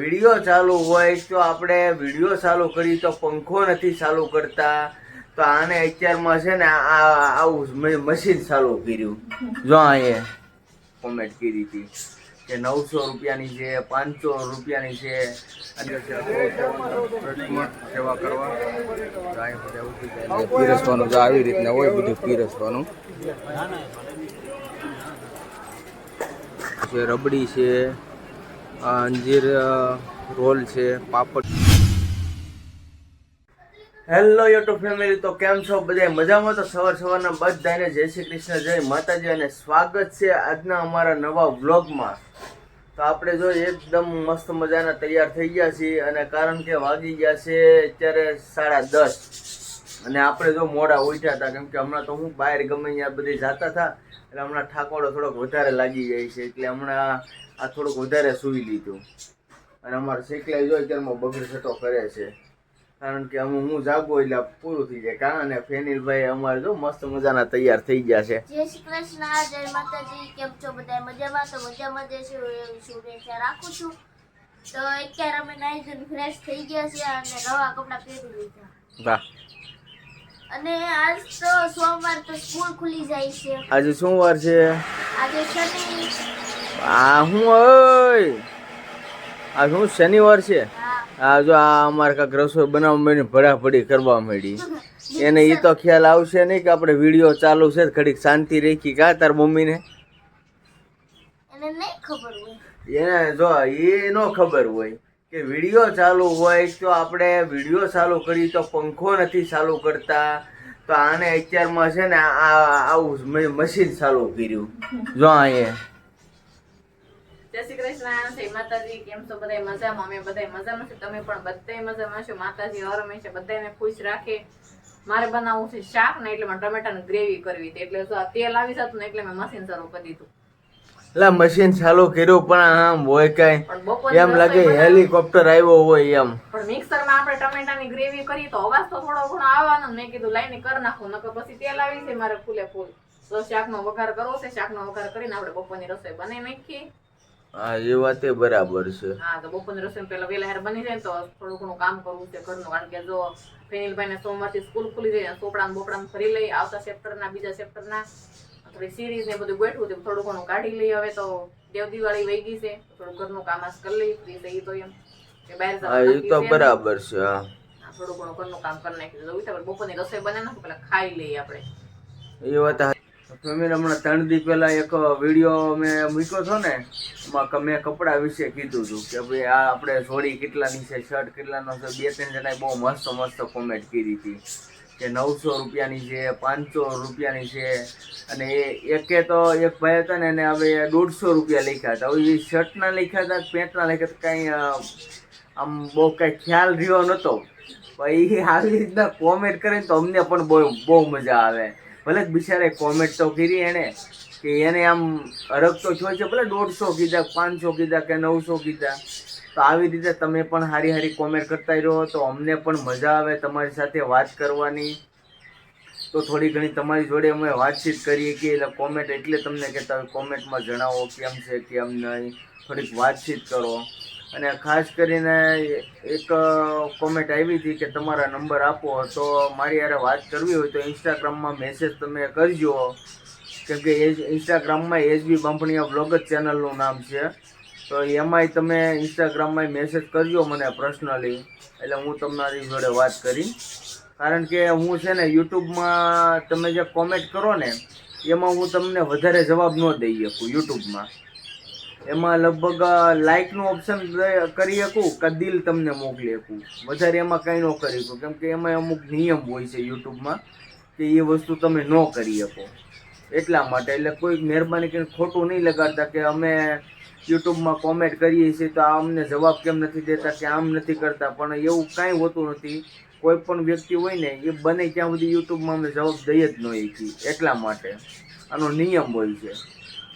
Video ચાલુ હોય તો આપણે વીડિયો ચાલુ કરી તો પંખો નથી ચાલુ કરતા. તો આને અત્યારમાં છે ને આ આવું મશીન ચાલુ કર્યું. જો અહીંયા કોમેન્ટ કરી હતી. કે નવસો રૂપિયાની છે, પાંચસો રૂપિયાની છે. સેવા કરવા. પીરસવાનું જો આવી રીતના હોય બધું પીરસવાનું. રબડી છે. અંજીર રોલ છે, પાપડ. હેલો યુટ્યુબ ફેમિલી તો કેમ છો? બધા મજામાં? તો સવાર સવારના બધાને જય શ્રી કૃષ્ણ, જય માતાજી અને સ્વાગત છે આજના અમારા નવા વ્લોગમાં. તો આપણે જો એકદમ મસ્ત મજાના તૈયાર થઈ ગયા છીએ અને કારણ કે વાગી ગયા છે અત્યારે સાડા દસ. અને આપણે જો મોડા ઉઠ્યા હતા, કેમ કે હમણાં તો હું બહાર ગમે ત્યાં બધી જતા હતા, એટલે હમણાં ઠાકોડો થોડોક વધારે લાગી જાય છે. એટલે હમણાં આ થોડુંક વધારે સૂઈ લીધું. અને અમારો સેકલાઈ જોઈ અત્યારમાં બગડ થતો કરે છે. કારણ કે અમે હું જાગો એટલે પૂરું થઈ જાય. કારણ અને ફેનિલભાઈ અમારે જો મસ્ત મજાના તૈયાર થઈ ગયા છે. જય શ્રી કૃષ્ણ જય માતાજી. કેમ છો બધા મજામાં? તો મજામાં જે છે એવી શુભેચ્છા રાખું છું. તો અત્યારે અમે નાઈ ધોઈને ફ્રેશ થઈ ગયા છે અને નવા કપડાં પહેરી લીધા. વાહ. અને આજ તો સોમવાર તો સ્કૂલ ખુલી જાય છે. આજે સોમવાર છે. આજે શનિ આ હું ઓય. આ શું શનિવાર છે? આ જો આ અમારે કાંક રસોઈ બનાવવા માંડી ભડાભડી કરવા માંડી. એને એ તો ખ્યાલ આવશે નહીં કે આપણે વીડિયો ચાલુ છે ઘડીક શાંતિ રાખી કા તાર મમ્મીને? એને જો એ નો ખબર હોય કે વીડિયો ચાલુ હોય તો આપણે વીડિયો ચાલુ કરી તો પંખો નથી ચાલુ કરતા. તો આને અત્યારમાં છે ને આ આવું મશીન ચાલુ કર્યું. જો અહીંયા. જય શ્રી કૃષ્ણ જય માતાજી કેમ છો? બધા મજામાં? અમે બધા મજામાં છે તમે પણ બધા મજામાં છો? માતાજી હર હંમેશા બધાને ખુશ રાખે. મારે બનાવવું છે શાક ને એટલે મારે ટમેટાની ગ્રેવી કરવી હતી. એટલે તેલ આવી જતું ને એટલે મેં મશીન શરૂ કરી દીધું. એટલે મશીન ચાલુ કર્યું પણ આમ હોય કઈ. એમ લાગે હેલિકોપ્ટર આવ્યો હોય એમ. પણ મિક્સરમાં આપણે ટમેટાની ગ્રેવી કરી તો અવાજ તો થોડો ઘણો આવવાનો મેં કીધું લાઈને કરી નાખું નકર પછી તેલ આવી છે મારે ફૂલે ફૂલ. તો શાકનો વઘાર કરવો છે શાકનો વઘાર કરીને આપણે બપોરની રસોઈ બનાવી નાખીએ. હા એ વાતે બરાબર છે. હા તો બપોરની રસોઈ પહેલા વેલા હેર બની જાય તો થોડું ઘણું કામ કરવું છે ઘરનું. કારણ કે જો ફેનિલભાઈ ને સોમવારથી સ્કૂલ ખુલી જાય ચોપડા બોપડા ફરી લઈ આવતા chapter ના બીજા chapter ના થોડી સિરીઝ ને બધું ગોઠવું છે થોડું ઘણું કાઢી લઈ હવે તો દેવ દિવાળી વહી ગઈ છે થોડું ઘરનું કામ આજ કરી લઈ ફ્રી થઈ તો એમ. કે બહાર હા એ તો બરાબર છે હા. થોડું ઘણું ઘરનું કામ કરી નાખ્યું બપોરની રસોઈ બનાવી નાખો પેલા ખાઈ લઈએ આપણે. એ વાત ફેમિલી હમણાં ત્રણ દી પહેલા એક વીડિયો મેં મૂક્યો હતો ને, એમાં મેં કપડા વિશે કીધું હતું કે ભાઈ આ આપણે જોડી કેટલાની છે શર્ટ કેટલાનો છે, બે ત્રણ જણાએ બહુ મસ્ત મસ્ત કોમેન્ટ કરી હતી કે નવસો રૂપિયાની છે, પાંચસો રૂપિયાની છે અને એ એકે તો એક ભાઈ હતા ને એને હવે દોઢસો રૂપિયા લખ્યા હતા. હવે એ શર્ટના લખ્યા હતા પેન્ટના લખ્યા હતા, કાંઈ આમ બહુ કાંઈ ખ્યાલ રહ્યો નહોતો. એ આવી રીતના કોમેન્ટ કરીને તો અમને પણ બહુ બહુ મજા આવે. ભલે બિચારે કોમેન્ટ તો કરી એને કે એને આમ અરગ તો થયો છે, ભલે દોઢસો કીધા, પાંચસો કીધા કે નવસો કીધા, તો આવી રીતે તમે પણ હારી હારી કોમેન્ટ કરતા રહો તો અમને પણ મજા આવે તમારી સાથે વાત કરવાની. તો થોડી ઘણી તમારી જોડે અમે વાતચીત કરીએ કે એટલે કોમેન્ટ એટલે તમને કે તમે કોમેન્ટમાં જણાવો કેમ છે, કેમ નહીં, થોડીક વાતચીત કરો. અને ખાસ કરીને એક કોમેન્ટ આવી હતી કે તમારા નંબર આપો. તો મારી યારે વાત કરવી હોય તો ઇન્સ્ટાગ્રામમાં મેસેજ તમે કરજો. કેમ કે ઇન્સ્ટાગ્રામમાં એચબી બાંભણીયા બ્લોગ જ ચેનલનું નામ છે. તો એમાંય તમે ઇન્સ્ટાગ્રામમાં મેસેજ કરજો મને પર્સનલી એટલે હું તમારી જોડે વાત કરી. કારણ કે હું છે ને યુટ્યુબમાં તમે જે કોમેન્ટ કરો ને, એમાં હું તમને વધારે જવાબ ન દઈ શકું યુટ્યુબમાં. એમાં લગભગ લાઇકનું ઓપ્શન કરી શકું કે દિલ તમને મોકલી શકું? વધારે એમાં કંઈ ન કરી શકું, કેમ કે એમાં અમુક નિયમ હોય છે યુટ્યુબમાં કે એ વસ્તુ તમે ન કરી શકો. એટલા માટે, એટલે કોઈ મહેરબાની કરીને ખોટું નહીં લગાડતા કે અમે યુટ્યુબમાં કોમેન્ટ કરીએ છીએ તો આ અમને જવાબ કેમ નથી દેતા કે આમ નથી કરતા, પણ એવું કાંઈ હોતું નથી. કોઈ પણ વ્યક્તિ હોય ને, એ બને ત્યાં સુધી યુટ્યુબમાં અમે જવાબ દઈએ જ નહીં એટલા માટે. આનો નિયમ હોય છે.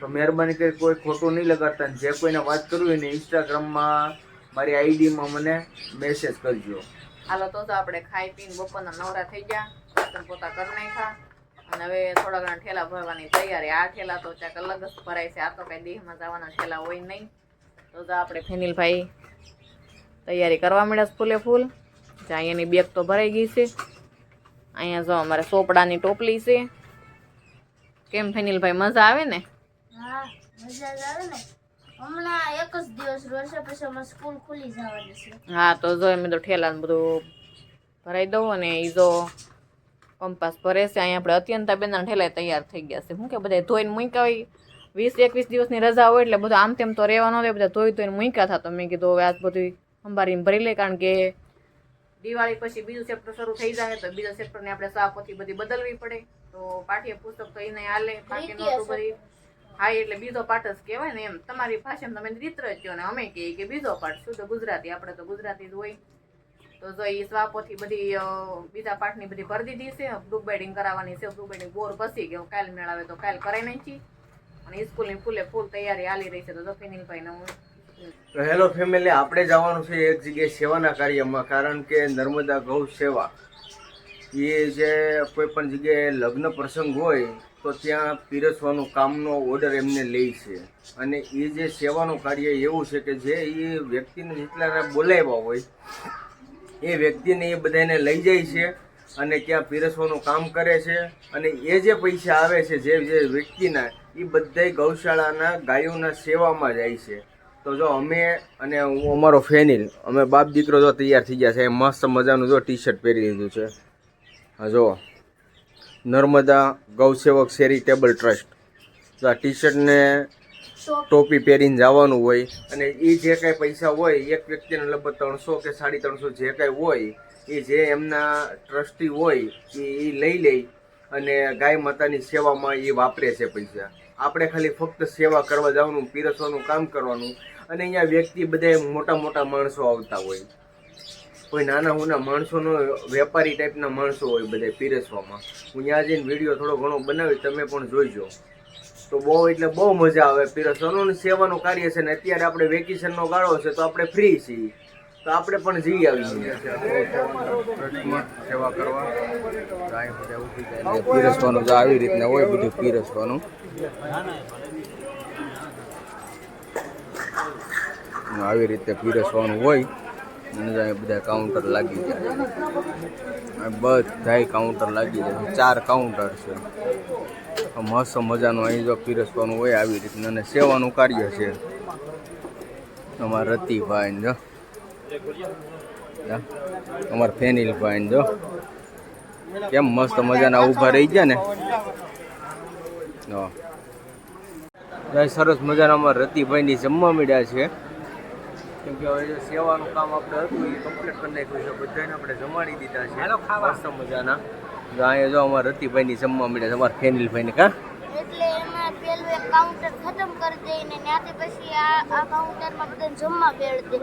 તો મહેરબાની કરી કોઈ ખોટું નહીં લગાડતા જે કોઈને વાત કરવી હોય ને ઇન્સ્ટાગ્રામમાં મારી આઈડીમાં મને મેસેજ કરજો. હાલો, તો આપણે ખાઈ પીને બપોરના નવરા થઈ ગયા. વાસણ પોતા કરી નાખ્યા. અને હવે થોડા ઘણા ઠેલા ભરવાની તૈયારી. આ ઠેલા તો ચાક અલગ જ ભરાય છે. આ તો કઈ દેહમાં જવાના ઠેલા હોય નહીં. તો તો આપણે ફેનિલભાઈ તૈયારી કરવા મળ્યા ફૂલે ફૂલ. જ્યાં અહીંયાની બેગ તો ભરાઈ ગઈ છે. અહીંયા જો અમારે સોપડાની ટોપલી છે. કેમ ફેનિલભાઈ, મજા આવે ને? હા મજા આવે ને. હમણાં એક જ દિવસ રહેશે પછી અમારે સ્કૂલ ખુલી જવાની છે. હા તો જો એમ તો ઠેલા બધું ભરાઈ દઉં અને એ જો કંપાસ ભરે છે. અહીંયા આપણે અત્યંતા બેના ઠેલા તૈયાર થઈ ગયા છે. શું કે બધા ધોઈને મૂક્યા હોય વીસ એકવીસ દિવસની રજા હોય એટલે બધું આમ તેમ તો રહેવાનો હોય બધા ધોઈ ધોઈને મૂક્યા હતા તો મેં કીધું હવે આ બધું અંબારીને ભરી લે કારણ કે દિવાળી પછી બીજું ચેપ્ટર શરૂ થઈ જાય તો બીજા ચેપ્ટરને આપણે સાપોથી બધી બદલવી પડે. તો પાઠ્ય પુસ્તક તો એને હાલે બાકી નોટો ભરી. બધી હા, એટલે બીજો પાઠ જ કહેવાય ને એમ. તમારી ભાષામાં તમે રીત જ ને અમે કહીએ કે બીજો પાઠ તો ગુજરાતી. આપણે તો ગુજરાતી જ હોય. તો જો એ સ્વાપોથી બધી બીજા પાઠની બધી ભરી દીધી છે બુક બાઇડિંગ કરાવવાની છે બુક બાઇડિંગ બોર પસી ગયો. કાલ મેળાવે તો કાલ કરાઈ નાખી અને સ્કૂલની ફૂલે ફૂલ તૈયારી હાલી રહી છે. તો જફીનીલભાઈને હું તો હેલો ફેમિલી આપણે જવાનું છે એક જગ્યાએ સેવાના કાર્યમાં. કારણ કે નર્મદા ગૌ સેવા. એ જે કોઈ પણ જગ્યાએ લગ્ન પ્રસંગ હોય તો ત્યાં પીરસવાનું કામનો ઓર્ડર એમને લે છે. અને એ જે સેવાનું કાર્ય એવું છે કે જે એ વ્યક્તિને જેટલા બોલાવ્યા હોય, એ વ્યક્તિને એ બધાને લઈ જાય છે અને ત્યાં પીરસવાનું કામ કરે છે. અને એ જે પૈસા આવે છે જે જે વ્યક્તિના, એ બધાય ગૌશાળાના ગાયોના સેવામાં જાય છે. તો જો અમે અને હું અમારો ફેનિલ, અમે બાપ દીકરો જો તૈયાર થઈ ગયા છે મસ્ત મજાનું જો ટી શર્ટ પહેરી લીધું છે. હા જો નર્મદા ગૌસેવક ચેરિટેબલ ટ્રસ્ટ. તો આ ટી શર્ટને ટોપી પહેરીને જવાનું હોય અને એ જે કાંઈ પૈસા હોય, એક વ્યક્તિને લગભગ ત્રણસો કે સાડી ત્રણસો જે કાંઈ હોય એ જે એમના ટ્રસ્ટી હોય એ લઈ લે અને ગાય માતાની સેવામાં એ વાપરે છે પૈસા. આપણે ખાલી ફક્ત સેવા કરવા જવાનું, પીરસવાનું, કામ કરવાનું અને અહીંયા વ્યક્તિ બધા મોટા મોટા માણસો આવતા હોય. કોઈ નાના મોટા માણસોનો વેપારી ટાઈપના માણસો હોય બધા પીરસવામાં. હું ત્યાં જઈને વીડિયો થોડો ઘણો બનાવી તમે પણ જોઈજો તો બહુ એટલે બહુ મજા આવે પીરસવાનું અને સેવાનું કાર્ય છે ને અત્યારે આપણે વેકેશનનો ગાળો છે તો આપણે ફ્રી છીએ. તો આપણે પણ જઈ આવીએ. સેવા કરવા. પીરસવાનું જો આવી રીતના હોય બધું પીરસવાનું. આવી રીતે પીરસવાનું હોય. અને બધા કાઉન્ટર લાગી જાય બધા કાઉન્ટર લાગી જાય ચાર કાઉન્ટર છે. મસ્ત મજાનું અહીં જો પીરસવાનું હોય આવી રીતના અને સેવાનું કાર્ય છે. અમારા રતિભાઈ જો. અમારા ફેનિલભાઈ જો. કેમ મસ્ત મજાના ઊભા રહી ગયા ને? સરસ મજાના અમારા રતિભાઈની જમવા મળ્યા છે. કેમ કે હવે સેવાનું કામ આપણે હતું એ કમ્પ્લીટ કરી નાખ્યું છે. બધાને આપણે જમાડી દીધા છે. મસ્ત મજાના. જો અહીંયા જો અમારા રતિભાઈની જમવા મળ્યા છે અમારા ફેનિલભાઈને કા? એટલે એમાં પેલું એક કાઉન્ટર ખતમ કરી દઈને ત્યાંથી પછી આ આ કાઉન્ટરમાં બધાને જમવા બેડ દે.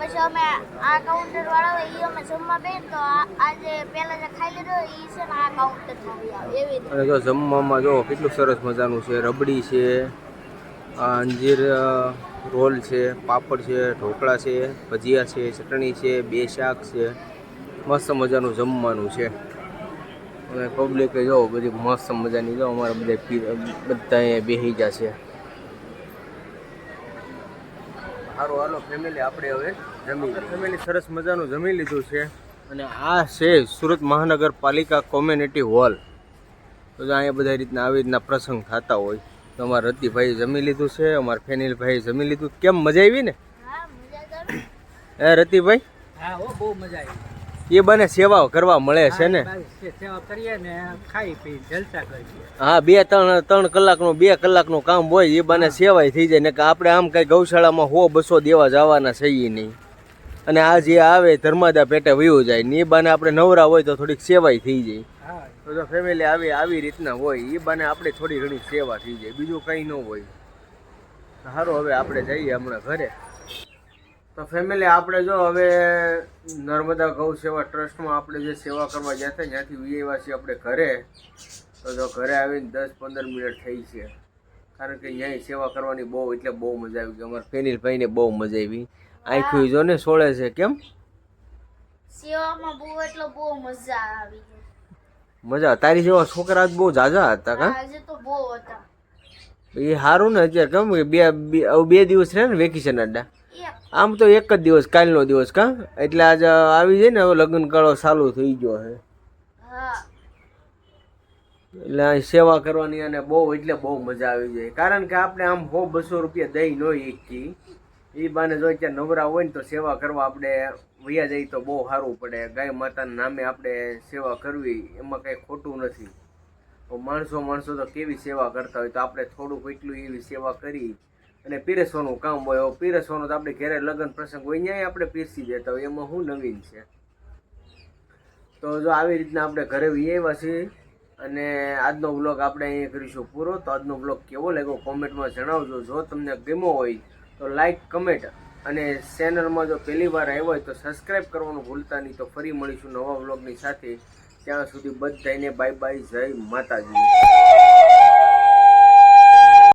પછી અમે આ કાઉન્ટર વાળા હોય એ અમે જમવા બેન તો આ આ જે પેલા જે ખાઈ લીધો એ છે ને આ કાઉન્ટરમાં આવે એવી રીતે. અને જો જમવામાં જો કેટલું સરસ મજાનું છે રબડી છે અંજીર રોલ છે, પાપડ છે, ઢોકળા છે, ભજીયા છે, ચટણી છે, બે શાક છે. મસ્ત મજાનું જમવાનું છે. અને પબ્લિકે જો બધી મસ્ત મજાની જો અમારે બધા બધા અહીંયા બેસી છે. સારું હાલો ફેમિલી આપણે હવે જમી ફેમિલી સરસ મજાનું જમી લીધું છે. અને આ છે સુરત મહાનગરપાલિકા કોમ્યુનિટી હોલ. તો અહીંયા બધા રીતના આવી રીતના પ્રસંગ થતા હોય. તો અમારા રતિભાઈ જમી લીધું છે અમારા ફેનિલભાઈ જમી લીધું. કેમ મજા આવી ને? હા રતિભાઈ? હા હો બહુ મજા આવી. એ બને સેવા કરવા મળે છે ને? સેવા કરીએ ને ખાઈ પી જલસા કરીએ. હા બે ત્રણ ત્રણ કલાકનું બે કલાકનું કામ હોય એ બને સેવાય થઈ જાય. ને કે આપણે આમ કઈ ગૌશાળામાં હો બસો દેવા જવાના છીએ નહીં. અને આ જે આવે ધર્માદા પેટે વયું જાય ને એ બાને આપણે નવરા હોય તો થોડીક સેવાય થઈ જાય. તો જો ફેમિલી આવી આવી રીતના હોય એ બાને આપણે થોડી ઘણી સેવા થઈ જાય, બીજું કંઈ ન હોય. સારું હવે આપણે જઈએ હમણાં ઘરે. તો ફેમિલી આપણે જો હવે નર્મદા ગૌ સેવા ટ્રસ્ટમાં આપણે જે સેવા કરવા થાય ત્યાંથી વીએવા છીએ આપણે ઘરે. તો જો ઘરે આવીને દસ પંદર મિનિટ થઈ છે. કારણ કે અહીંયા સેવા કરવાની બહુ, એટલે બહુ મજા આવી ગઈ. અમારા ફેનિલભાઈને બહુ મજા આવી. આંખું જો ને સોળે છે, કેમ? સેવામાં બહુ, એટલે બહુ મજા આવી મજા તારી જેવા છોકરા જ બહુ જાજા હતા કા? આજે તો બહુ હતા. એ સારું ને અત્યારે કેમ કે બે બે દિવસ રહે ને વેકેશન અડ્ડા. આમ તો એક જ દિવસ કાલનો દિવસ કા? એટલે આજે આવી જાય ને હવે લગ્ન ગાળો ચાલુ થઈ ગયો છે. એટલે સેવા કરવાની અને બહુ એટલે બહુ મજા આવી જાય. કારણ કે આપણે આમ હો બસો રૂપિયા દઈ ન એકથી એ બાને જો અત્યારે નવરા હોય ને તો સેવા કરવા આપણે વૈયા જઈએ તો બહુ સારું પડે. ગાય માતાના નામે આપણે સેવા કરવી, એમાં કંઈ ખોટું નથી. તો માણસો માણસો તો કેવી સેવા કરતા હોય તો આપણે થોડુંક એટલું એવી સેવા કરી. અને પીરસવાનું કામ હોય પીરસવાનું તો આપણે ઘેરે લગ્ન પ્રસંગ હોય ત્યાં આપણે પીરસી દેતા હોય. એમાં શું નવીન છે. તો જો આવી રીતના આપણે ઘરે આવ્યા છીએ અને આજનો બ્લોગ આપણે અહીંયા કરીશું પૂરો. તો આજનો બ્લોગ કેવો લાગ્યો? કોમેન્ટમાં જણાવજો. જો તમને ગમ્યો હોય તો લાઈક કમેન્ટ અને ચેનલમાં જો પહેલી વાર આવ્યો હોય તો સબસ્ક્રાઈબ કરવાનું ભૂલતા નહીં. તો ફરી મળીશું નવા વ્લોગની સાથે. ત્યાં સુધી બધાને બાય બાય જય માતાજી.